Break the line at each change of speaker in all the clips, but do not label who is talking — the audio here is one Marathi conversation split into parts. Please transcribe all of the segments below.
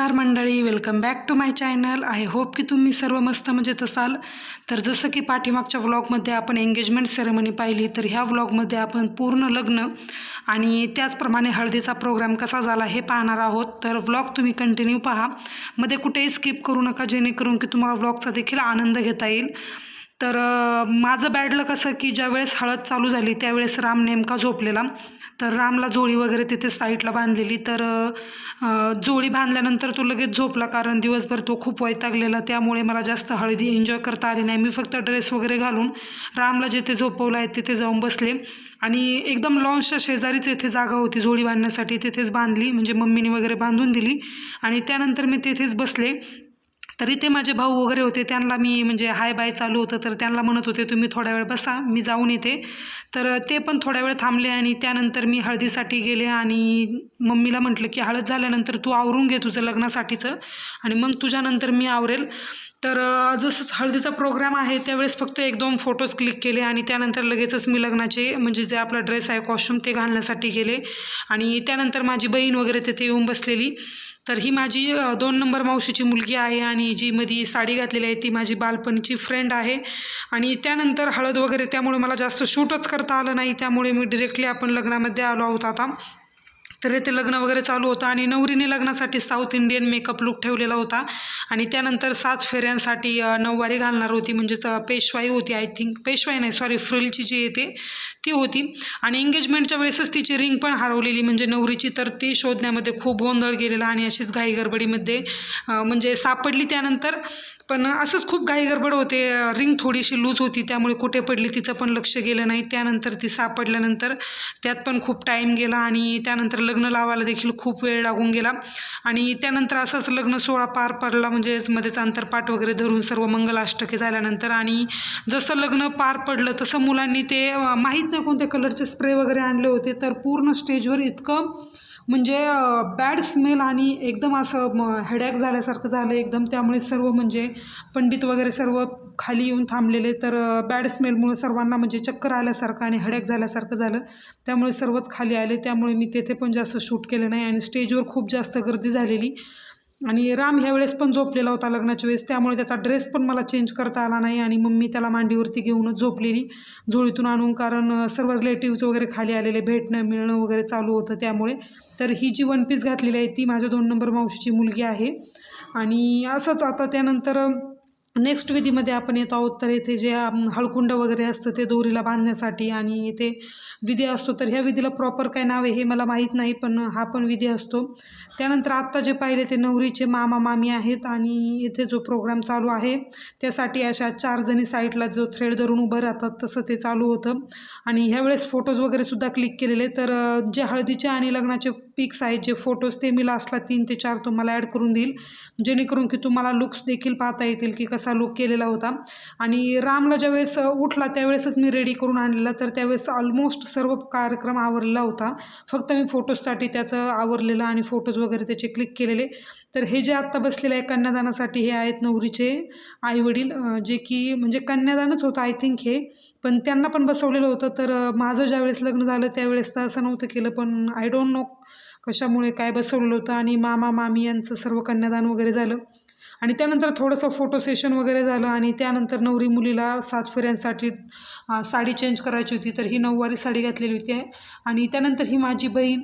नमस्कार मंडळी welcome back to my channel I hope की तुम्ही सर्व मस्त मजेत असाल. तर जसं की पाठीमागच्या व्लॉगमध्ये आपण एंगेजमेंट सेरेमनी पाहिली तर ह्या व्लॉगमध्ये आपण पूर्ण लग्न आणि त्याचप्रमाणे हळदीचा प्रोग्राम कसा झाला हे पाहणार आहोत. तर व्लॉग तुम्ही कंटिन्यू पहा. मध्ये कुठेही स्किप करू नका जेणेकरून की तुम्हाला व्लॉगचा देखील आनंद घेता येईल. तर माझं बॅडलं कसं की ज्यावेळेस हळद चालू झाली त्यावेळेस राम नेमका झोपलेला. तर रामला जोळी वगैरे तिथे साईडला बांधलेली. तर जोळी बांधल्यानंतर तो लगेच झोपला कारण दिवसभर तो खूप वैतागलेला. त्यामुळे मला जास्त हळदी एन्जॉय करता आली नाही. मी फक्त ड्रेस वगैरे घालून रामला जिथे झोपवलं आहे तिथे जाऊन बसले. आणि एकदम लॉन्चच्या शेजारीच येथे जागा होती जोडी बांधण्यासाठी. तिथेच बांधली. म्हणजे मम्मीने वगैरे बांधून दिली. आणि त्यानंतर मी तिथेच बसले. तरी ते माझे भाऊ वगैरे होते त्यांना मी म्हणजे हाय बाय चालू होतं तर त्यांना म्हणत होते तुम्ही थोड्या वेळ बसा मी जाऊन येते. तर ते पण थोड्या वेळ थांबले आणि त्यानंतर मी हळदीसाठी गेले आणि मम्मीला म्हटलं की हळद झाल्यानंतर तू आवरून घे तुझं लग्नासाठीचं आणि मग तुझ्यानंतर मी आवरेल. तर जसंच जसं हळदीचा प्रोग्राम आहे त्यावेळेस फक्त एक दोन फोटोज क्लिक केले आणि त्यानंतर लगेचच मी लग्नाचे म्हणजे जे आपला ड्रेस आहे कॉस्ट्युम ते घालण्यासाठी गेले. आणि त्यानंतर माझी बहीण वगैरे तिथे येऊन बसलेली. तर ही माझी दोन नंबर मावशीची मुलगी आहे आणि जी मध्ये साडी घातलेली आहे ती माझी बालपणीची फ्रेंड आहे. आणि त्यानंतर हळद वगैरे त्यामुळे मला जास्त शूटच करता आलं नाही त्यामुळे मी डिरेक्टली आपण लग्नामध्ये आलो आहोत आता. तर येथे लग्न वगैरे चालू होतं आणि नवरीने लग्नासाठी साऊथ इंडियन मेकअप लुक ठेवलेला होता. आणि त्यानंतर सात फेऱ्यांसाठी नऊवारी घालणार होती. म्हणजेच पेशवाई होती आय थिंक पेशवाई नाही सॉरी फ्रिलची जी येते ती होती. आणि एंगेजमेंटच्या वेळेसच तिची रिंग पण हरवलेली. म्हणजे नवरीची तर ती शोधण्यामध्ये खूप गोंधळ गेलेला आणि अशीच घाई गडबडीमध्ये म्हणजे सापडली. त्यानंतर पण असंच खूप घाई गडबड होते. रिंग थोडीशी लूज होती त्यामुळे कुठे पडली तिचं पण लक्ष गेलं नाही. त्यानंतर ती सापडल्यानंतर त्यात पण खूप टाईम गेला आणि त्यानंतर लग्न लावायला देखील खूप वेळ लागून गेला. आणि त्यानंतर असंच लग्न सोहळा पार पडला म्हणजेच मध्येच अंतरपाठ वगैरे धरून सर्व मंगलाष्टके झाल्यानंतर आणि जसं लग्न पार पडलं तसं मुलांनी ते माहीत नाही कोणत्या कलरचे स्प्रे वगैरे आणले होते तर पूर्ण स्टेजवर इतकं म्हणजे बॅड स्मेल आणि एकदम असं हेडॅक झाल्यासारखं झालं एकदम. त्यामुळे सर्व म्हणजे पंडित वगैरे सर्व खाली येऊन थांबलेले. तर बॅड स्मेलमुळे सर्वांना म्हणजे चक्कर आल्यासारखं आणि हेडॅक झाल्यासारखं झालं. त्यामुळे सर्वच खाली आले. त्यामुळे मी तेथे पण जास्त शूट केलं नाही आणि स्टेजवर खूप जास्त गर्दी झालेली. आणि राम ह्या वेळेस पण झोपलेला होता लग्नाच्या वेळेस. त्यामुळे त्याचा ड्रेस पण मला चेंज करता आला नाही आणि मम्मी त्याला मांडीवरती घेऊनच झोपलेली. झोळीतून आणून कारण सर्व रिलेटिव्ज वगैरे खाली आलेले भेटणं मिळणं वगैरे चालू होतं त्यामुळे. तर ही जी वन पीस घातलेली आहे ती माझ्या दोन नंबर मावशीची मुलगी आहे. आणि असंच आता त्यानंतर नेक्स्ट विधीमध्ये आपण येतो आहोत तर येथे जे हळकुंड वगैरे असतं ते दोरीला बांधण्यासाठी आणि इथे विधी असतो. तर ह्या विधीला प्रॉपर काय नाव आहे हे मला माहीत नाही पण हा पण विधी असतो. त्यानंतर आत्ता जे पाहिले ते नवरीचे मामा मामी आहेत आणि इथे जो प्रोग्राम चालू आहे त्यासाठी अशा चार जणी साईडला जो थ्रेड धरून उभं राहतात तसं ते चालू होतं. आणि ह्यावेळेस फोटोज वगैरे सुद्धा क्लिक केलेले तर जे हळदीचे आणि लग्नाचे पिक्स आहेत जे फोटोज ते मी लास्टला तीन ते चार तुम्हाला ॲड करून देईल. जेणेकरून की तुम्हाला लुक्स देखील पाहता येतील की कसा लुक केलेला होता. आणि रामला ज्यावेळेस उठला त्यावेळेसच मी रेडी करून आणलेला तर त्यावेळेस ऑलमोस्ट सर्व कार्यक्रम आवरलेला होता. फक्त मी फोटोजसाठी त्याचं आवरलेलं आणि फोटोज वगैरे त्याचे क्लिक केलेले. तर हे जे आत्ता बसलेले आहे कन्यादानासाठी हे आहेत नवरीचे आईवडील जे की म्हणजे कन्यादानच होतं आय थिंक हे. पण त्यांना पण बसवलेलं होतं तर माझं ज्यावेळेस लग्न झालं त्यावेळेस तर असं नव्हतं केलं पण आय डोंट नो कशामुळे काय बसवलं होतं आणि मामा मामी यांचं सर्व कन्यादान वगैरे झालं. आणि त्यानंतर थोडंसं फोटो सेशन वगैरे झालं आणि त्यानंतर नवरी मुलीला सात फेऱ्यांसाठी साडी चेंज करायची होती. तर ही नऊवारी साडी घातलेली होती. आहे आणि त्यानंतर ही माझी बहीण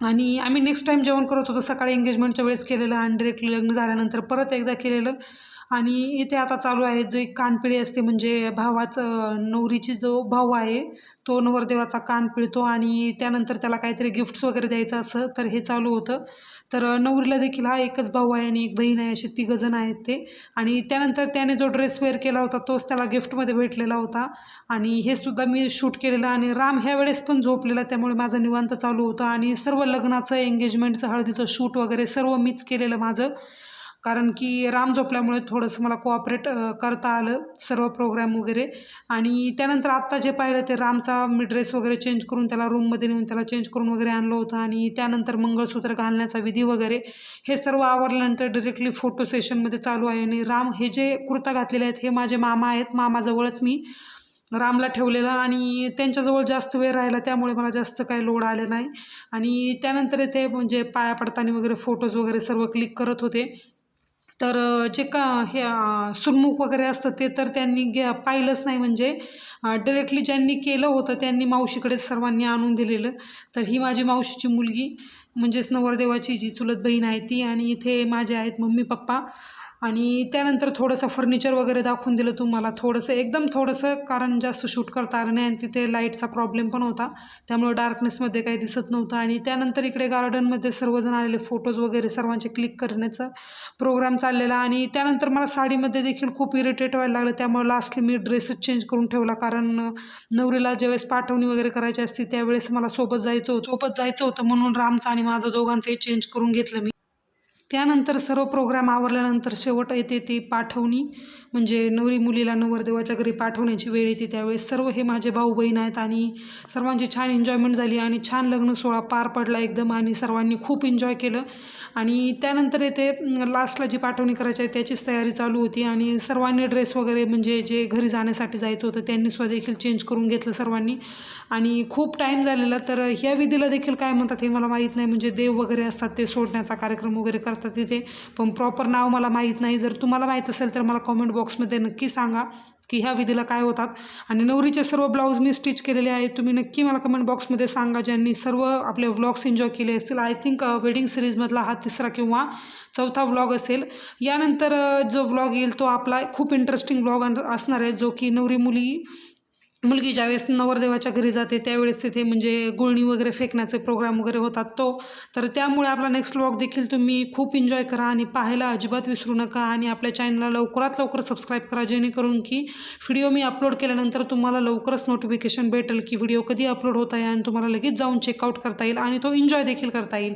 आणि आम्ही नेक्स्ट टाईम जेवण करत होतो. सकाळी एंगेजमेंटच्या वेळेस केलेलं आणि डिरेक्टली लग्न झाल्यानंतर परत एकदा केलेलं. आणि इथे आता चालू आहे जे कानपिळी असते म्हणजे भावाचं नवरीची जो भाऊ आहे तो नवरदेवाचा कान पिळतो आणि त्यानंतर त्याला काहीतरी गिफ्ट्स वगैरे द्यायचं असं तर हे चालू होतं. तर नवरीला देखील हा एकच भाऊ आहे आणि एक बहीण आहे असे तिघजण आहेत ते. आणि त्यानंतर त्याने जो ड्रेस वेअर केला होता तोच त्याला गिफ्टमध्ये भेटलेला होता. आणि हे सुद्धा मी शूट केलेलं आणि राम ह्या वेळेस पण झोपलेला त्यामुळे माझं निवांत चालू होतं. आणि सर्व लग्नाचं एंगेजमेंटचं हळदीचं शूट वगैरे सर्व मीच केलेलं माझं. कारण की राम झोपल्यामुळे थोडंसं मला कोऑपरेट करता आलं सर्व प्रोग्राम वगैरे. आणि त्यानंतर आत्ता जे पाहिलं ते रामचा मी ड्रेस वगैरे चेंज करून त्याला रूममध्ये नेऊन त्याला चेंज करून वगैरे आणलं होतं. आणि त्यानंतर मंगळसूत्र घालण्याचा विधी वगैरे हे सर्व आवरल्यानंतर डिरेक्टली फोटो सेशनमध्ये चालू आहे. आणि राम हे जे कुर्ता घातलेले आहेत हे माझे मामा आहेत. मामाजवळच मी रामला ठेवलेलं आणि त्यांच्याजवळ जास्त वेळ राहिला त्यामुळे मला जास्त काही लोड आले नाही. आणि त्यानंतर ते म्हणजे पाया पडताना वगैरे फोटोज वगैरे सर्व क्लिक करत होते. तर जे का हे सुनमुख वगैरे असतं ते तर त्यांनी गे पाहिलंच नाही म्हणजे डिरेक्टली ज्यांनी केलं होतं त्यांनी मावशीकडे सर्वांनी आणून दिलेलं. तर ही माझी मावशीची मुलगी म्हणजेच नवरदेवाची जी चुलत बहीण आहे ती आणि इथे माझे आहेत मम्मी पप्पा आणि त्यानंतर थोडंसं फर्निचर वगैरे दाखवून दिलं तुम्हाला. थोडंसं एकदम थोडंसं कारण जास्त शूट करता आलं नाही आणि तिथे लाईटचा प्रॉब्लेम पण होता. त्यामुळे डार्कनेसमध्ये काही दिसत नव्हतं. आणि त्यानंतर इकडे गार्डनमध्ये सर्वजण आलेले फोटोज वगैरे सर्वांचे क्लिक करण्याचा प्रोग्राम चाललेला. आणि त्यानंतर मला साडीमध्ये देखील खूप इरिटेट व्हायला लागलं. त्यामुळे लास्टली मी ड्रेसच चेंज करून ठेवला. कारण नवरीला ज्यावेळेस पाठवणी वगैरे करायची असते त्यावेळेस मला सोबत जायचं होतं. सोबत जायचं होतं म्हणून रामचं आणि माझं दोघांचंही चेंज करून घेतलं मी. त्यानंतर सर्व प्रोग्राम आवरल्यानंतर शेवट येते ती पाठवणी. म्हणजे नवरी मुलीला नवरदेवाच्या घरी पाठवण्याची वेळ येते त्यावेळेस सर्व हे माझे भाऊ बहीण आहेत आणि सर्वांची छान एन्जॉयमेंट झाली आणि छान लग्न सोहळा पार पडला एकदम आणि सर्वांनी खूप एन्जॉय केलं. आणि त्यानंतर येते लास्टला जी पाठवणी करायची आहे त्याचीच तयारी चालू होती आणि सर्वांनी ड्रेस वगैरे म्हणजे जे घरी जाण्यासाठी जायचं होतं त्यांनीसुद्धा देखील चेंज करून घेतलं सर्वांनी. आणि खूप टाईम झालेला तर ह्या विधीला देखील काय म्हणतात हे मला माहीत नाही. म्हणजे देव वगैरे असतात ते सोडण्याचा कार्यक्रम वगैरे करतात. तिथे. पण प्रॉपर नाव मला माहीत नाही. जर तुम्हाला माहीत असेल तर मला कॉमेंट बॉक्समध्ये नक्की सांगा की ह्या विधीला काय होतात. आणि नवरीचे सर्व ब्लाऊज मी स्टिच केलेले आहेत. तुम्ही नक्की मला कमेंट बॉक्समध्ये सांगा ज्यांनी सर्व आपले व्लॉग्स एन्जॉय केले असतील. आय थिंक वेडिंग सिरीजमधला हा तिसरा किंवा चौथा व्लॉग असेल. यानंतर uh, जो व्लॉग येईल तो आपला खूप इंटरेस्टिंग व्लॉग असणार आहे. जो की नवरी मुली मुलगी ज्यावेळेस नवरदेवाच्या घरी जाते त्यावेळेस तिथे म्हणजे गुळणी वगैरे फेकण्याचे प्रोग्राम वगैरे होतात तो. तर त्यामुळे आपला नेक्स्ट व्लॉग देखील तुम्ही खूप एन्जॉय करा आणि पाहायला अजिबात विसरू नका आणि आपल्या चॅनलला लवकरात लवकर सबस्क्राईब करा जेणेकरून की व्हिडिओ मी अपलोड केल्यानंतर तुम्हाला लवकरच नोटिफिकेशन भेटेल की व्हिडिओ कधी अपलोड होत आहे आणि तुम्हाला लगेच जाऊन चेकआउट करता येईल आणि तो एन्जॉय देखील करता येईल.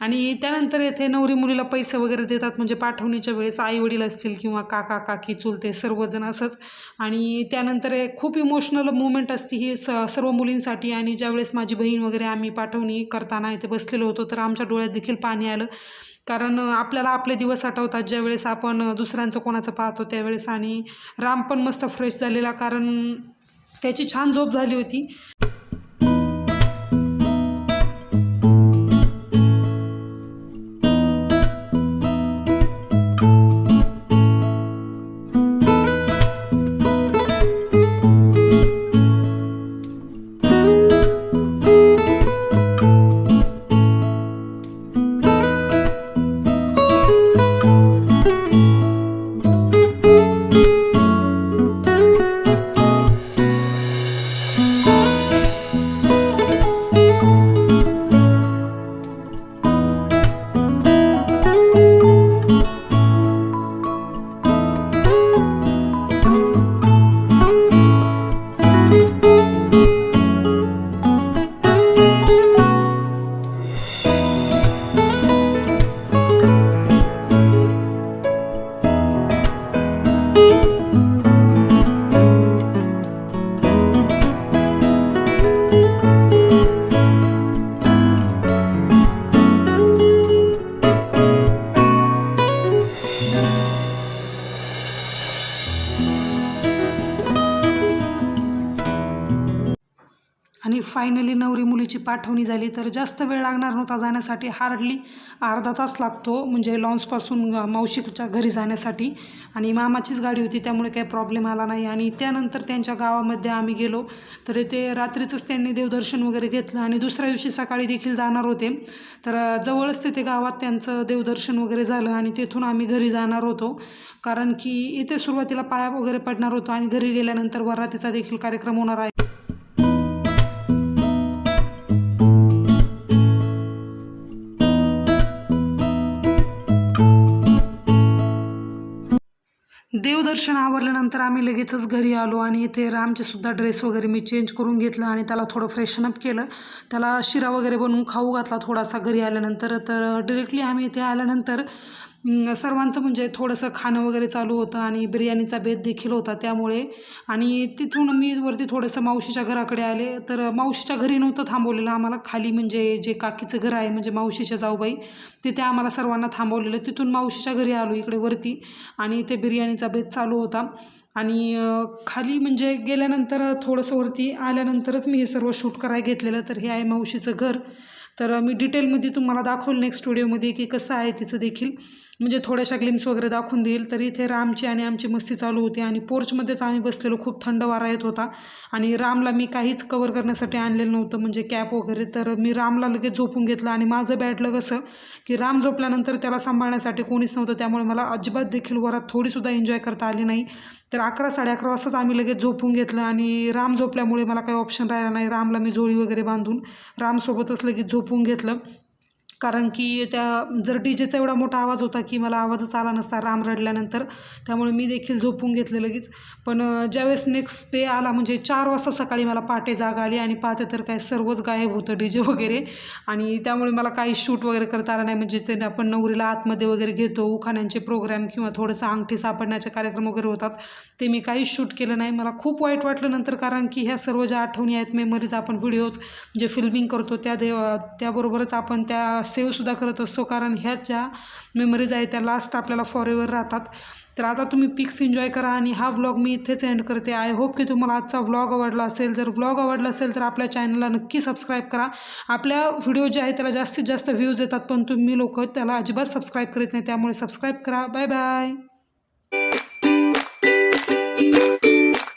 आणि त्यानंतर येथे नवरी मुलीला पैसे वगैरे देतात म्हणजे पाठवणीच्या वेळेस आई वडील असतील किंवा काका काकी चुलते सर्वजण असंच. आणि त्यानंतर एक खूप इमोशनल मुवमेंट असते ही स सर्व मुलींसाठी. आणि ज्यावेळेस माझी बहीण वगैरे आम्ही पाठवणी करताना इथे बसलेलो होतो तर आमच्या डोळ्यात देखील पाणी आलं. कारण आपल्याला आपले दिवस आठवतात ज्यावेळेस आपण दुसऱ्यांचं कोणाचं पाहतो त्यावेळेस. आणि राम पण मस्त फ्रेश झालेला कारण त्याची छान झोप झाली होती. फायनली नवरी मुलीची पाठवणी झाली तर जास्त वेळ लागणार नव्हता जाण्यासाठी. हार्डली अर्धा तास लागतो म्हणजे लॉन्सपासून मावशीच्या घरी जाण्यासाठी. आणि मामाचीच गाडी होती त्यामुळे काही प्रॉब्लेम आला नाही. आणि त्यानंतर त्यांच्या गावामध्ये आम्ही गेलो. तर इथे रात्रीचंच त्यांनी देवदर्शन वगैरे घेतलं आणि दुसऱ्या दिवशी सकाळी देखील जाणार होते. तर जवळच तिथे गावात त्यांचं देवदर्शन वगैरे झालं आणि तेथून आम्ही घरी जाणार होतो. कारण की इथे सुरुवातीला पाया वगैरे पडणार होतो आणि घरी गेल्यानंतर वरातीचा देखील कार्यक्रम होणार आहे. दर्शन आवरल्यानंतर आम्ही लगेचच घरी आलो आणि इथे रामचेसुद्धा ड्रेस वगैरे मी चेंज करून घेतलं आणि त्याला थोडं फ्रेशनअप केलं. त्याला शिरा वगैरे बनवून खाऊ घातला थोडासा घरी आल्यानंतर. तर डिरेक्टली आम्ही इथे आल्यानंतर सर्वांचं म्हणजे थोडंसं खाणं वगैरे चालू होतं आणि बिर्याणीचा बेत देखील होता त्यामुळे. आणि तिथून मी वरती थोडंसं मावशीच्या घराकडे आले. तर मावशीच्या घरी नव्हतं थांबवलेलं आम्हाला. खाली म्हणजे जे काकीचं घर आहे म्हणजे मावशीच्या जाऊबाई तिथे आम्हाला सर्वांना थांबवलेलं. तिथून मावशीच्या घरी आलो इकडे वरती आणि ते बिर्याणीचा बेत चालू होता. आणि खाली म्हणजे गेल्यानंतर थोडंसं वरती आल्यानंतरच मी हे सर्व शूट करायला घेतलेलं. तर हे आहे मावशीचं घर. तर मी डिटेलमध्ये तुम्हाला दाखवलं नेक्स्ट व्हिडिओमध्ये की कसं आहे तिचं देखील. म्हणजे थोड्याशा ग्लिम्स वगैरे दाखवून देईल. तर इथे रामची आणि आमची मस्ती चालू होती आणि पोर्चमध्येच आम्ही बसलेलो. खूप थंड वारा येत होता. आणि रामला मी काहीच कवर करण्यासाठी आणलेलं नव्हतं म्हणजे कॅप वगैरे. तर मी रामला लगेच झोपून घेतलं. आणि माझं बॅटलं कसं की राम झोपल्यानंतर त्याला सांभाळण्यासाठी कोणीच नव्हतं. त्यामुळे मला अजिबात देखील वरात थोडीसुद्धा एन्जॉय करता आली नाही. तर अकरा साडे अकरा वाजताच आम्ही लगेच झोपून घेतलं. आणि राम झोपल्यामुळे मला काही ऑप्शन राहिला नाही. रामला मी झोळी वगैरे बांधून रामसोबतच लगेच झोपून घेतलं. कारण की त्या जर डी जेचा एवढा मोठा आवाज होता की मला आवाजच आला नसता राम रडल्यानंतर त्यामुळे मी देखील झोपून घेतलं लगेच. पण ज्यावेळेस नेक्स्ट डे आला म्हणजे चार वाजता सकाळी मला पहाटे जाग आली आणि पाहते तर काय सर्वच गायब होतं डी जे वगैरे. आणि त्यामुळे मला काही शूट वगैरे करता आला नाही म्हणजे ते आपण नवरीला आतमध्ये वगैरे घेतो उखाण्यांचे प्रोग्राम किंवा थोडंसं अंगठी सापडण्याचे कार्यक्रम वगैरे होतात ते मी काहीच शूट केलं नाही. मला खूप वाईट वाटलं नंतर कारण की ह्या सर्व ज्या आठवणी आहेत मेमरीज आपण व्हिडिओज जे फिल्मिंग करतो त्या देव त्याबरोबरच आपण त्या सेव्हसुद्धा करत असतो. कारण ह्या ज्या मेमरीज आहेत त्या लास्ट आपल्याला फॉर एव्हर राहतात. तर आता तुम्ही पिक्स एन्जॉय करा आणि हा व्लॉग मी इथेच एंड करते. आय होप की तुम्हाला आजचा व्लॉग आवडला असेल. जर व्लॉग आवडला असेल तर आपल्या चॅनलला नक्की सबस्क्राईब करा. आपल्या व्हिडिओ जे आहे त्याला जास्तीत जास्त व्ह्यूज येतात पण तुम्ही लोक त्याला अजिबात सबस्क्राईब करीत नाही. त्यामुळे सबस्क्राईब करा. Bye bye